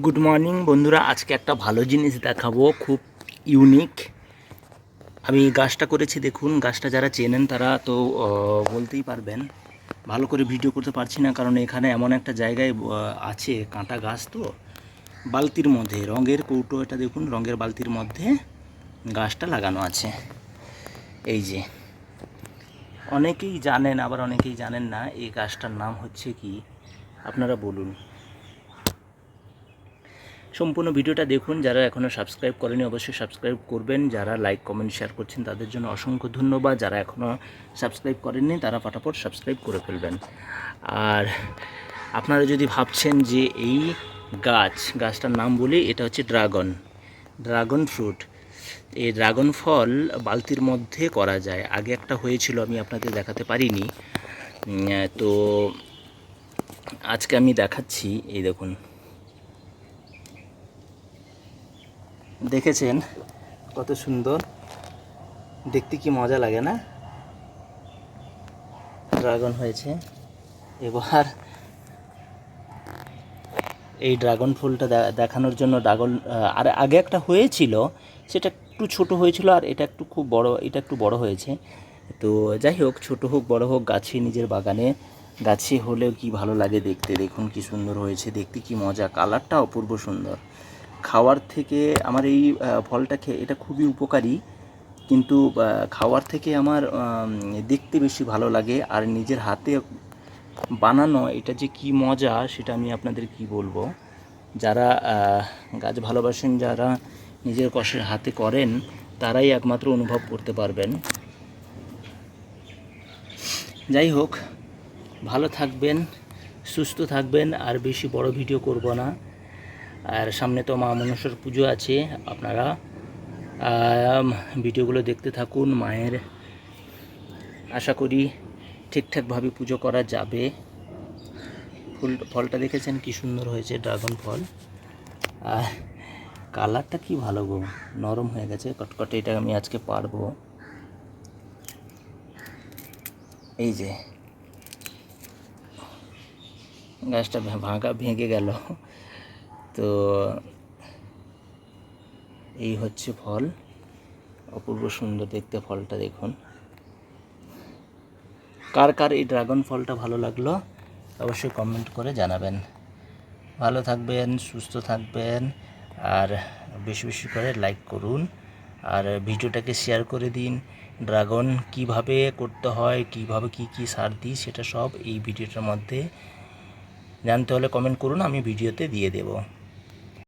Good morning বন্ধুরা। আজকে একটা ভালো জিনিস দেখাবো, খুব ইউনিক আমি গাছটা করেছি, দেখুন, গাছটা যারা চেনেন তারা তো বলতেই পারবেন। ভালো করে ভিডিও করতে পারছি না, কারণ এখানে এমন একটা জায়গায় আছে কাঁটা গাছ তো। বালতির মধ্যে, রঙের কৌটো, এটা দেখুন, রঙের বালতির মধ্যে গাছটা লাগানো আছে। এই যে, অনেকেই জানেন, আবার অনেকেই জানেন না, এই গাছটার নাম হচ্ছে কি? আপনারা বলুন। সম্পূর্ণ ভিডিওটা দেখুন, যারা এখনও সাবস্ক্রাইব করেনি অবশ্যই সাবস্ক্রাইব করবেন। যারা লাইক কমেন্ট শেয়ার করছেন তাদের জন্য অসংখ্য ধন্যবাদ। যারা এখনও সাবস্ক্রাইব করেননি, তারা ফটাফট সাবস্ক্রাইব করে ফেলবেন। আর আপনারা যদি ভাবছেন যে এই গাছ, গাছটার নাম বলি, এটা হচ্ছে ড্রাগন ড্রাগন ফ্রুট এই ড্রাগন ফল বালতির মধ্যে করা যায়। আগে একটা হয়েছিল, আমি আপনাদের দেখাতে পারিনি। তো আজকে আমি দেখাচ্ছি, এই দেখুন। দেখেছেন কত সুন্দর। দেখতে কি মজা লাগে না? ড্রাগন হয়েছে। এবার এই ড্রাগন ফুলটা দেখানোর জন্য ড্রাগন আর আগে একটা হয়েছিল, সেটা একটু ছোট হয়েছিল, আর এটা একটু খুব বড়, এটা একটু বড় হয়েছে। তো যাই হোক, ছোট হোক, বড় হোক, গাছে, নিজের বাগানে। গাছে হলেও কি ভালো লাগে দেখতে, দেখুন কি সুন্দর হয়েছে, দেখতে কি মজা, কালারটা অপূর্ব সুন্দর। খাওয়ার থেকে আমার এই ফলটা খেয়ে এটা খুবই উপকারী। কিন্তু খাওয়ার থেকে আমার দেখতে বেশি ভালো লাগে। আর নিজের হাতে বানানো এটা যে কি মজা, সেটা আমি আপনাদের কি বলব? যারা গাছ ভালোবাসেন, যারা নিজের কষের হাতে করেন, তারাই একমাত্র অনুভব করতে পারবেন। যাই হোক, ভালো থাকবেন, সুস্থ থাকবেন, আর বেশি বড় ভিডিও করব না। আর সামনে তো মা মনসার পুজো আছে আপনারা। ভিডিওগুলো দেখতে থাকুন, মায়ের আশা করি ঠিকঠাকভাবে পুজো করা যাবে। ফুল, ফলটা দেখেছেন কি সুন্দর হয়েছে, ড্রাগন ফল। আর কালারটা কি ভালো গো, নরম হয়ে গেছে, কটকটে এটা আমি আজকে পারব। এই যে, গাছটা ভাঙা ভেঙে গেল। তো এই হচ্ছে ফল। অপূর্ব সুন্দর দেখতে ফলটা দেখুন। কার কার এই ড্রাগন ফলটা ভালো লাগল অবশ্যই কমেন্ট করে জানাবেন। ভালো থাকবেন, সুস্থ থাকবেন, আর বেশি বেশি করে লাইক করুন। আর ভিডিওটাকে শেয়ার করে দিন। ড্রাগন কীভাবে করতে হয়, কীভাবে কি কি সার দিই, সেটা সব এই ভিডিওটার মধ্যে। জানতে হলে কমেন্ট করুন, আমি ভিডিওতে দিয়ে দেবো।